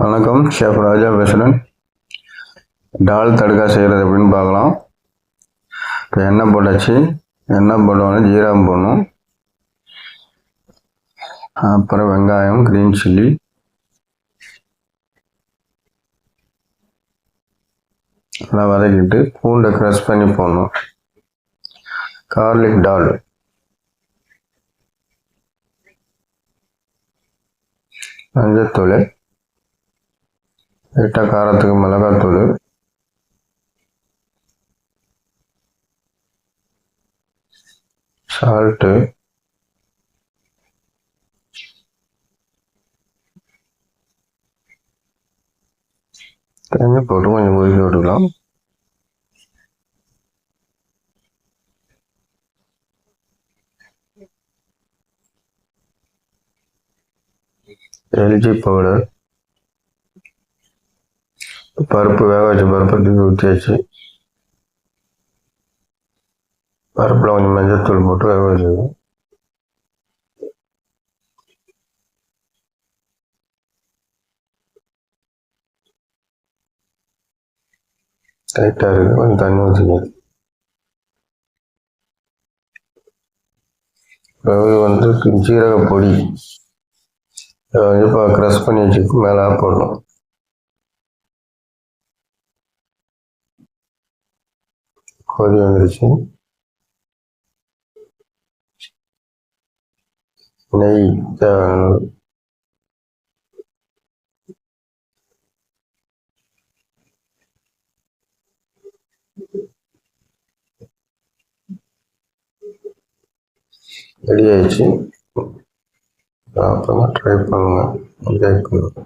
வணக்கம் ஷேஃப் ராஜா பேசுகிறேன் டால் தடுக்கா செய்கிறது எப்படின்னு பார்க்கலாம். இப்போ எண்ணெய் போட்டாச்சு? எண்ணெய் போட்டோன்னு ஜீரகம் போடணும். அப்புறம் வெங்காயம் க்ரீன் சில்லி நல்லா வதக்கிட்டு பூண்டை க்ரஷ் பண்ணி போடணும். கார்லிக் டால் மஞ்சத்தூள். லைட்டாக காரத்துக்கு மிளகாத்தூள். சால்ட்டு. தண்ணி போட்டு கொஞ்சம் கொதிக்க விட்டுக்கலாம். LG powder. பருப்பு வேக வச்ச பருப்பு தூக்கி ஊற்றியாச்சு பருப்பில் கொஞ்சம் மஞ்சத்தூள் போட்டு வேக வச்சுக்கணும் டைட்டாக இருக்குது கொஞ்சம் தண்ணி ஊற்றிக்கணும் பிறகு வந்து ஜீரக பொடி அதை வந்து இப்போ க்ரஷ் பண்ணி வச்சுட்டு மேலே போடணும். கொதி வந்துருச்சு. நெய் தேவையான ரெடி ஆயிடுச்சு அப்புறமா ட்ரை பண்ணுங்க. என்ஜாய் பண்ணுங்க